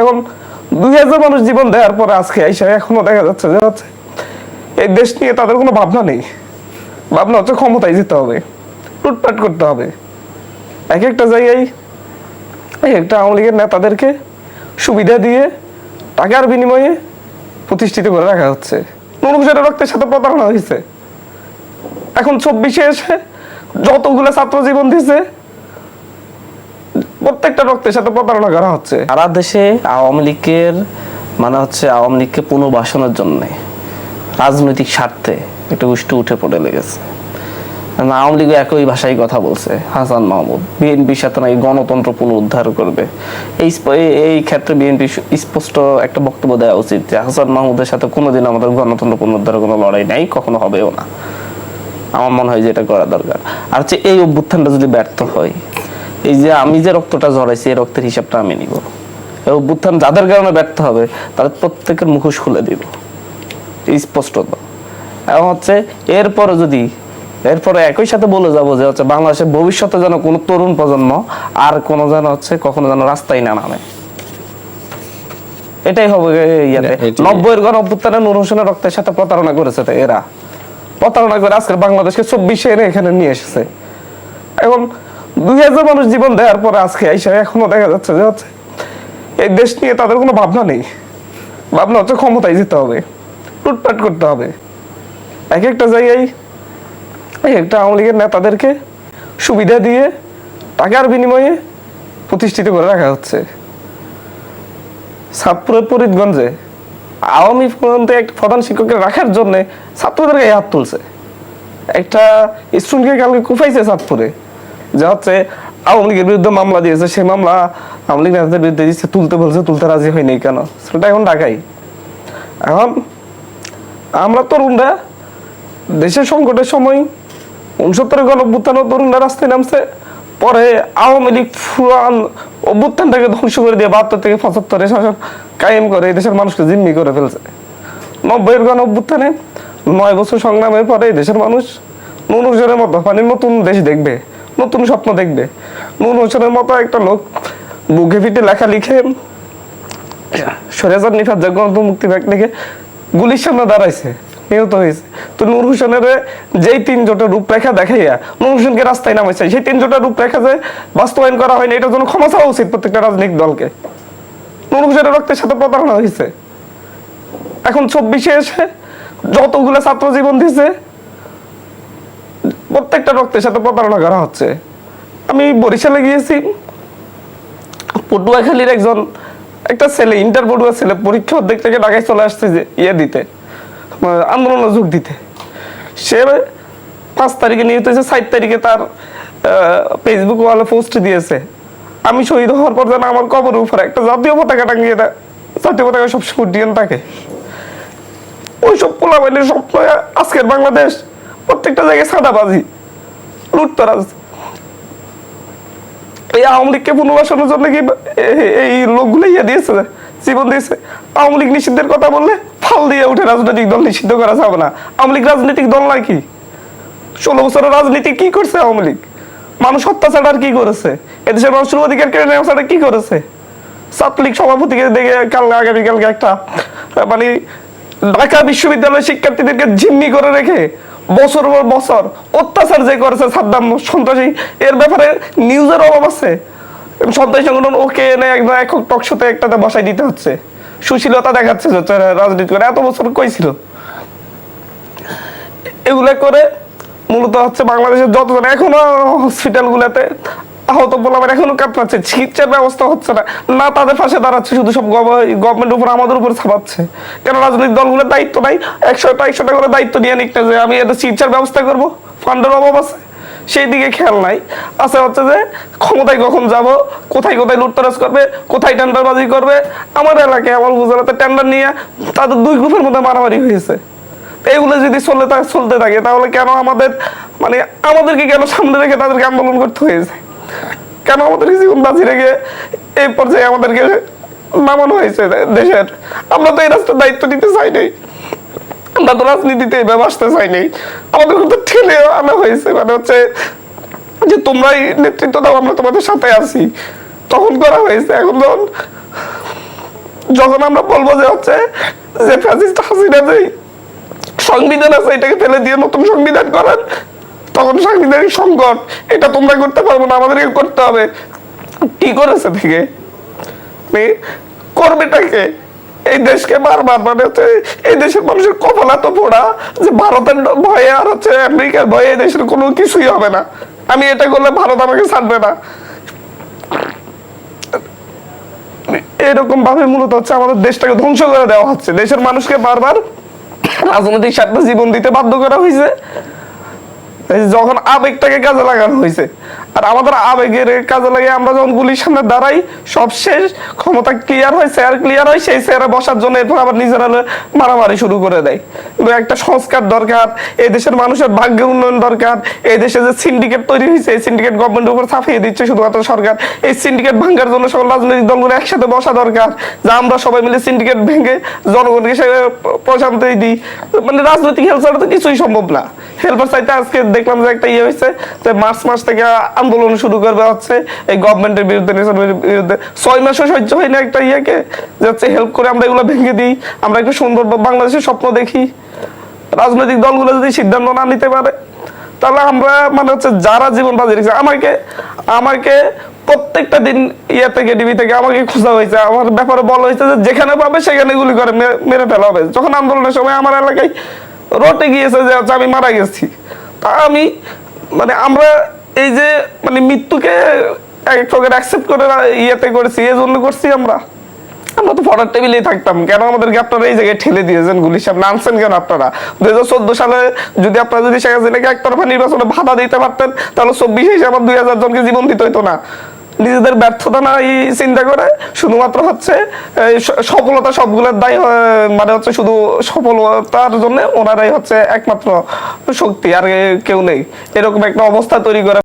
এখন দুই হাজার মানুষ জীবন দেওয়ার পরে আজকে এসে এখনও দেখা যাচ্ছে যে হচ্ছে এই দেশ নিয়ে তাদের কোনো ভাবনা নেই। ভাবনা হচ্ছে ক্ষমতায় যেতে হবে, লুটপাট করতে হবে। এক একটা জায়গায় এক একটা আওয়ামী লীগের নেতাদেরকে সুবিধা দিয়ে টাকার বিনিময়ে প্রতিষ্ঠিত করে রাখা হচ্ছে। হোসেনের রক্তের সাথে প্রতারণা হয়েছে। এখন চব্বিশে এসে যতগুলো ছাত্র জীবন দিছে প্রত্যেকটা রক্তের সাথে প্রতারণা করা হচ্ছে। সারা দেশে আওয়ামী লীগের মানে হচ্ছে আওয়ামী লীগকে পুনর্বাসনের জন্য রাজনৈতিক স্বার্থে একটা গোষ্ঠী উঠে পড়ে লেগেছে। আওয়ামী লীগ একই ভাষায় কথা বলছে, হাসান মাহমুদ। বিএনপির সাথে নাকি গণতন্ত্র পুনরুদ্ধার করবে। এই- এই ক্ষেত্রে বিএনপি স্পষ্ট একটা বক্তব্য দেওয়া উচিত যে হাসান মাহমুদের সাথে কোনোদিন আমাদের গণতন্ত্র পুনরুদ্ধারের কোনো লড়াই নাই, কখনো হবেও না। আমার মনে হয় যে এটা করা দরকার। আর হচ্ছে এই অভ্যুত্থানটা যদি ব্যর্থ হয় এই যে আমি যে রক্তটা ঝরাইছি এই রক্তের হিসাবটা আমি নিব। এই অভ্যুত্থান যাদের কারণে ব্যর্থ হবে তাদের প্রত্যেকের মুখোশ খুলে দিব। স্পষ্টত। এবং হচ্ছে এরপরে যদি এরপরে একই সাথে বলে যাব যে হচ্ছে বাংলাদেশের ভবিষ্যতে যেন কোনো তরুণ প্রজন্ম আর কোনো যেন হচ্ছে কখনো যেন রাস্তায় না নামে। এটাই হবে ইয়াতে। নব্বইয়ের গণ অভ্যুত্থানে নূর হোসেনের রক্তের সাথে প্রতারণা করেছে এরা। প্রতারণা করে আজকে বাংলাদেশকে চব্বিশে এনে এখানে নিয়ে এসেছে। এখন দুই হাজার মানুষ জীবন দেওয়ার পরে আজকে এসে এখনও দেখা যাচ্ছে যে হচ্ছে এই দেশ নিয়ে তাদের কোনো ভাবনা নেই। ভাবনা হচ্ছে ক্ষমতায় যেতে হবে, লুটপাট করতে হবে। এক একটা জায়গায় এক একটা আওয়ামী লীগের নেতাদেরকে সুবিধা দিয়ে টাকার বিনিময়ে প্রতিষ্ঠিত করে রাখা হচ্ছে। সাতপুরের ফরিদগঞ্জে আওয়ামী পর্যন্ত একটা প্রধান শিক্ষকের রাখার জন্য ছাত্রদের গায়ে হাত তুলছে। একটা স্টুডেন্টকে কালকে কুফাইছে চাঁদপুরে যা হচ্ছে আওয়ামী লীগের বিরুদ্ধে মামলা দিয়েছে, সেই মামলা আওয়ামী লীগ নেতাদের বিরুদ্ধে দিচ্ছে তুলতে বলছে, তুলতে রাজি হয়নি কেন? সেটা এখন ঢাকাই। এখন আমরা তরুণরা, দেশের সংকটের সময় উনসত্তরের গণ অভ্যুত্থান তরুণরা রাস্তায় নামছে, পরে আওয়ামী লীগ ফুরান অভ্যুত্থানটাকে ধ্বংস করে দিয়ে বাহাত্তর থেকে পঁচাত্তরে শাসন কায়েম করে দেশের মানুষকে জিম্মি করে ফেলছে। নব্বইয়ের গণ অভ্যুত্থানে নয় বছর সংগ্রামের পরে দেশের মানুষ নুন মতো মানে নতুন দেশ দেখবে। নতুন স্বপ্ন দেখবে। নুন হোসেনের মতো একটা লোক বুকে ফিটে লেখা লিখে সরেজার নিফাত গণতন্ত্র মুক্তি ব্যাগ থেকে গুলির সামনে দাঁড়াইছে, নিহত হয়েছে। তো নূর হোসেনের যেই তিন জোটের রূপরেখা দেখাইয়া নূর হোসেনকে রাস্তায় নামাইছে, সেই তিন জোটের রূপরেখা যে বাস্তবায়ন করা হয়নি, এটার জন্য ক্ষমা চাওয়া উচিত প্রত্যেকটা রাজনৈতিক দলকে। নূর হোসেনের রক্তের সাথে প্রতারণা হয়েছে। এখন চব্বিশে এসে যতগুলো ছাত্র জীবন দিছে প্রত্যেকটা রক্তের সাথে প্রতারণা করা হচ্ছে। আমি বরিশালে গিয়েছি। পটুয়াখালীর একজন, একটা ছেলে, ইন্টার পড়ুয়া ছেলে, পরীক্ষা অর্ধেক থেকে ঢাকায় চলে আসছে যে ইয়ে দিতে আন্দোলনে যোগ দিতে। সে পাঁচ তারিখে নিহত হয়েছে, সাত তারিখে তার ফেসবুক ওয়ালে পোস্ট দিয়েছে। আমি শহীদ হওয়ার পর যেন আমার কবরের উপরে একটা জাতীয় পতাকা টাঙিয়ে দেয়। জাতীয় পতাকা সব উড্ডীয়ন থাকে। ওইসব পোলাবাইনের স্বপ্ন আজকের বাংলাদেশ। প্রত্যেকটা জায়গায় সাদাবাজি, লুটতরাজ। এই আওয়ামী লীগকে পুনর্বাসনের জন্য কি এই লোকগুলো ইয়ে দিয়েছে, জীবন দিয়েছে? আওয়ামী লীগ নিষিদ্ধের কথা বললে ফাল দিয়ে উঠে রাজনৈতিক দল নিষিদ্ধ করা যাবে না। আওয়ামী লীগ রাজনৈতিক দল নয় কি? ষোলো বছরের রাজনীতি কি করছে আওয়ামী লীগ? মানুষ হত্যা ছাড়া আর কি করেছে? এদেশের মানুষের অধিকার কেড়ে নেওয়া ছাড়া কি করেছে? ছাত্রলীগ সভাপতিকে দেখে কাল আগামীকালকে একটা মানে ঢাকা বিশ্ববিদ্যালয়ের শিক্ষার্থীদেরকে জিম্মি করে রেখে বছর পর বছর অত্যাচার যে করেছে সাদ্দাম সন্ত্রাসী, এর ব্যাপারে নিউজের অভাব আছে। সন্ত্রাসী সংগঠন ওকে এনে একদম একক টকশোতে একটাতে বসাই দিতে হচ্ছে। সুশীলতা দেখাচ্ছে রাজনীতি করে, এত বছর কইছিল এগুলো করে মূলত হচ্ছে বাংলাদেশের যতজন, এখনও হসপিটাল গুলাতে আহত বলাবার এখনও কাতরাচ্ছে চিকিৎসার ব্যবস্থা হচ্ছে না। না তাদের পাশে দাঁড়াচ্ছে, শুধু সব উপর, আমাদের উপর ছাপাচ্ছে। কেন রাজনৈতিক দলগুলোর দায়িত্ব নাই? একশোটা করে দায়িত্ব নিয়ে যে আমি চিকিৎসার ব্যবস্থা করব। ফান্ডের অভাব আছে। সেই দিকে খেয়াল নাই। আছে হচ্ছে যে, ক্ষমতায় কখন যাব, কোথায় কোথায় লুটতরাজ করবে, কোথায় টেন্ডারবাজি করবে, আমার এলাকায়, আমার গুজরাতে টেন্ডার নিয়ে তাদের দুই গ্রুপের মধ্যে মারামারি হয়েছে। তো এগুলো যদি থাকে চলতে থাকে, তাহলে কেন আমাদের মানে আমাদেরকে কেন সামনে রেখে তাদেরকে আন্দোলন করতে হয়েছে? কেন আমাদেরকে জীবন বাঁচি রেখে এই পর্যায়ে আমাদেরকে নামানো হয়েছে দেশের? আমরা তো এই রাস্তার দায়িত্ব নিতে চাই নাই। আমরা তো রাজনীতিতে এভাবে আসতে চাই নাই। আমাদের তো ঠেলে আনা হয়েছে। মানে হচ্ছে যে তোমরাই নেতৃত্ব দাও, আমরা তোমাদের সাথে আছি। তখন করা হয়েছে। এখন যখন যখন আমরা বলব যে হচ্ছে যে ফ্যাসিস্ট হাসিনা যে সংবিধান আছে, এটাকে ফেলে দিয়ে নতুন সংবিধান করেন তখন সাংবিধানিক সংকট, এটা তোমরা করতে পারব না, আমাদেরকে করতে হবে। কি করেছে থেকে করবেটাকে এই দেশকে বারবার মানে হচ্ছে এই দেশের মানুষের কপাল এত পোড়া যে ভারতের ভয়ে আর হচ্ছে আমেরিকার ভয়ে এই দেশের কোনো কিছুই হবে না। আমি এটা করলে ভারত আমাকে ছাড়বে না। এরকম ভাবে মূলত হচ্ছে আমাদের দেশটাকে ধ্বংস করে দেওয়া হচ্ছে। দেশের মানুষকে বারবার রাজনৈতিক স্বার্থে জীবন দিতে বাধ্য করা হয়েছে। যখন আবেগটাকে কাজে লাগানো হয়েছে আর আমাদের আবেগের কাজে লাগে আমরা যখন গুলির সামনে দাঁড়াই, সব শেষ, ক্ষমতা ক্লিয়ার হয় চেয়ার ক্লিয়ার হয়, সেই চেয়ারে বসার জন্য এরপর আবার নিজেরা মারামারি শুরু করে দেয়। একটা সংস্কার দরকার, এই দেশের মানুষের ভাগ্য উন্নয়ন দরকার, এই দেশে যে সিন্ডিকেট তৈরি হয়েছে, এই সিন্ডিকেট গভর্নমেন্টের উপর ছাপিয়ে দিচ্ছে শুধুমাত্র সরকার, এই সিন্ডিকেট ভাঙ্গার জন্য সকল রাজনৈতিক দলগুলো একসাথে বসা দরকার, যে আমরা সবাই মিলে সিন্ডিকেট ভেঙে জনগণকে সে প্রশান্তি দিই। মানে রাজনৈতিক হেল্প ছাড়া তো কিছুই সম্ভব না। হেল্পার চাইতে আজকে দেখলাম যে একটা ইয়ে হয়েছে, যে মার্চ মাস থেকে আন্দোলন শুরু করবে হচ্ছে, এই গভর্নমেন্টের বিরুদ্ধে নিজামের বিরুদ্ধে। ছয় মাসও সহ্য হয় না একটা ইয়েকে, যে হচ্ছে হেল্প করে আমরা এগুলো ভেঙে দিই, আমরা একটু সুন্দর বাংলাদেশের স্বপ্ন দেখি। রাজনৈতিক দলগুলো যদি সিদ্ধান্ত না নিতে পারে, তাহলে আমরা মানে হচ্ছে যারা জীবন বাজি রেখেছে, আমাকে আমাকে প্রত্যেকটা দিন ইয়ে থেকে টিভি থেকে আমাকে খোঁজা হয়েছে। আমার ব্যাপারে বলা হয়েছে যে যেখানে পাবে সেখানে গুলি করে, মেরে ফেলা হবে। যখন আন্দোলনের সময় আমার এলাকায় রটে গিয়েছে যে আমি মারা গেছি, তা আমি মানে আমরা এই যে মানে মৃত্যুকে ইয়েতে করেছি, এই জন্য করছি আমরা। আমরা তো পড়ার টেবিলেই থাকতাম। কেন আমাদেরকে আপনারা এই জায়গায় ঠেলে দিয়েছেন গুলির সামনে? আনছেন কেন আপনারা? দুই হাজার চোদ্দ সালে যদি আপনারা যদি শেখ হাসিনাকে একতরফা নির্বাচনে বাধা দিতে পারতেন, তাহলে চব্বিশ আমার দুই হাজার জনকে জীবন দিতে হইতো না। নিজেদের ব্যর্থতা না এই চিন্তা করে, শুধুমাত্র হচ্ছে সফলতা সবগুলোর দায় মানে হচ্ছে শুধু সফলতার জন্য ওনারাই হচ্ছে একমাত্র শক্তি, আর কেউ নেই। এরকম একটা অবস্থা তৈরি করে